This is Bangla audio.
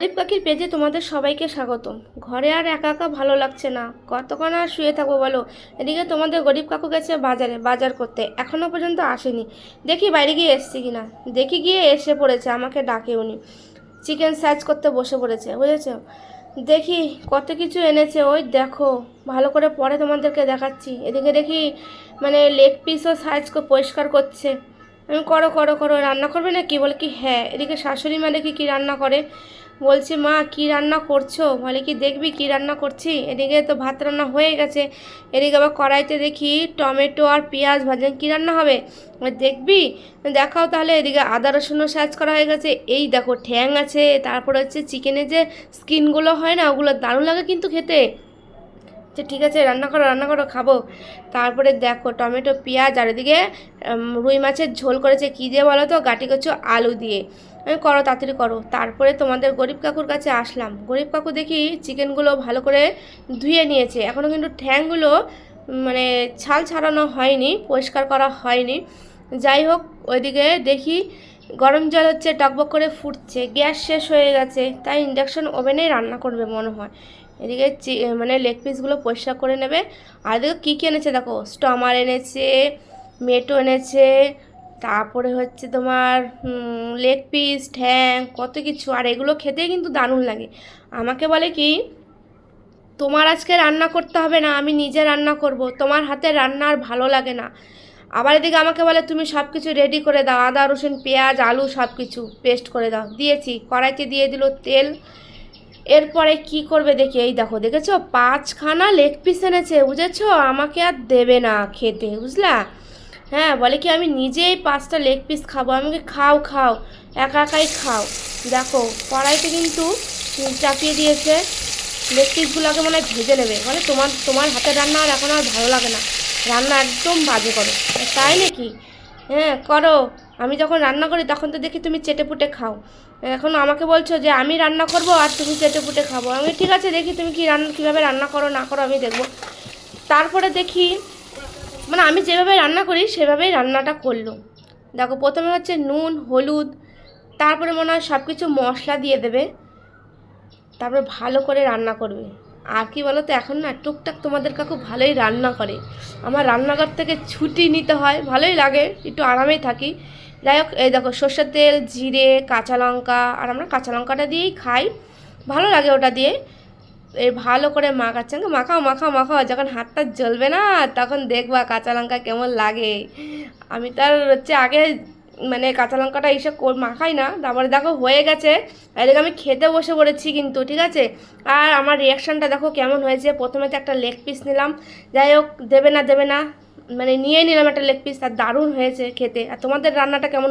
গরিব পাখির পেজে তোমাদের সবাইকে স্বাগতম। ঘরে আর একা একা ভালো লাগছে না। কতক্ষণ আর শুয়ে থাকব বলো? এদিকে তোমাদের গরিব কাকু গেছে বাজারে, বাজার করতে। এখনও পর্যন্ত আসেনি। দেখি বাইরে গিয়ে এসছে কিনা। দেখি গিয়ে এসে পড়েছে, আমাকে ডাকে উনি। চিকেন সাইজ করতে বসে পড়েছে, বুঝেছ? দেখি কত কিছু এনেছে। ওই দেখো, ভালো করে পরে তোমাদেরকে দেখাচ্ছি। এদিকে দেখি মানে লেগ পিসও সাইজ পরিষ্কার করছে। আমি করো করো করো, রান্না করবে না কি বলে কি হ্যাঁ। এদিকে শাশুড়ি মা দেখি কী রান্না করে। বলছে, মা, কি রান্না করছ? বলে, কি দেখবি কি রান্না করছি? এদিকে তো ভাত রান্না হয়ে গেছে। এদিকে আবার কড়াইতে দেখি টমেটো আর পেঁয়াজ ভাজেন কি রান্না হবে? দেখবি? দেখাও তাহলে। এদিকে আদা রসুনও সাজ করা হয়ে গেছে। এই দেখো, ঠ্যাং আছে। তারপর হচ্ছে চিকেনের যে স্কিনগুলো হয় না, ওগুলো দারুণ লাগে কিন্তু খেতে। যে ঠিক আছে, রান্না করো রান্না করো, খাব। তারপরে দেখো টমেটো, পেঁয়াজ, আর এদিকে রুই মাছের ঝোল করেছে। কী দিয়ে বলো তো? গাটি কচু, আলু দিয়ে। আমি করো, তাড়াতাড়ি করো। তারপরে তোমাদের গরিব কাকুর কাছে আসলাম। গরিব কাকু দেখি চিকেনগুলো ভালো করে ধুয়ে নিয়েছে। এখনও কিন্তু ঠ্যাংগুলো মানে ছাল ছাড়ানো হয়নি, পরিষ্কার করা হয়নি। যাই হোক, ওইদিকে দেখি গরম জল হচ্ছে, টকবক করে ফুটছে। গ্যাস শেষ হয়ে গেছে। তাই ইন্ডাকশন ওভেনেই রান্না করবে মনে হয়। এদিকে মানে লেগ পিসগুলো পরিষ্কার করে নেবে। আর এদিকে কী কী এনেছে দেখো? স্টমার এনেছে মেটো এনেছে, তারপরে হচ্ছে তোমার লেগ পিস ঠ্যাং, কত কিছু। আর এগুলো খেতেই কিন্তু দারুণ লাগে। আমাকে বলে কি, তোমার আজকে রান্না করতে হবে না, আমি নিজে রান্না করব। তোমার হাতে রান্না আর ভালো লাগে না। আবার এদিকে আমাকে বলে, তুমি সব কিছু রেডি করে দাও। আদা, রসুন, পেঁয়াজ, আলু সব কিছু পেস্ট করে দাও। দিয়েছি। কড়াইতে দিয়ে দিল তেল। এরপরে কি করবে দেখি, এই দেখো, দেখেছ? পাঁচখানা লেগ পিস এনেছে, বুঝেছ? আমাকে আর দেবে না খেতে, বুঝলা? হ্যাঁ বলে কি আমি নিজেই পাঁচটা লেগ পিস খাব? আমাকে খাও খাও, একা একাই খাও। দেখো, কড়াইতে কিন্তু চাপিয়ে দিয়েছে। লেগ পিসগুলোকে মনে হয় ভেজে নেবে। বলে তোমার তোমার হাতের রান্না আর এখন আর ভালো লাগে না। রান্না একদম বাজে করো। তাই নাকি? হ্যাঁ করো। আমি যখন রান্না করি, তখন তো দেখি তুমি চেটে পুটে খাও। এখন আমাকে বলছো যে, আমি রান্না করব আর তুমি চেটে পুটে খাব। আমি, ঠিক আছে, দেখি তুমি কি রান্না, কীভাবে রান্না করো, না করো, আমি দেখব। তারপরে দেখি মানে আমি যেভাবে রান্না করি, সেভাবেই রান্নাটা করল। দেখো, প্রথমে হচ্ছে নুন, হলুদ, তারপরে মনে হয় সব কিছু মশলা দিয়ে দেবে। তারপরে ভালো করে রান্না করবে। আর কি বলো তো এখন না টুকটাক তোমাদের কাকু ভালোই রান্না করে। আমার রান্নাঘর থেকে ছুটি নিতে হয়, ভালোই লাগে, একটু আরামেই থাকি। যাই হোক, এই দেখো সর্ষের তেল, জিরে, কাঁচা লঙ্কা, আর আমরা কাঁচা লঙ্কাটা দিয়েই খাই। ভালো লাগে ওটা দিয়ে। এই ভালো করে মাখাচ্ছে মাখাও মাখাও মাখাও যখন হাতটা জ্বলবে না, তখন দেখবা কাঁচা লঙ্কা কেমন লাগে। আমি তার হচ্ছে আগে মানে কাঁচা লঙ্কাটা এইসব মাখাই না, তারপরে দেখো হয়ে গেছে। এদিকে আমি খেতে বসে পড়েছি কিন্তু, ঠিক আছে? আর আমার রিয়াকশানটা দেখো কেমন হয়েছে? প্রথমে তো একটা লেগ পিস নিলাম। যাই হোক, দেবে না দেবে না। মানে নিয়ে নিলাম একটা লেগ পিস আর দারুণ হয়েছে খেতে। আর তোমাদের রান্নাটা কেমন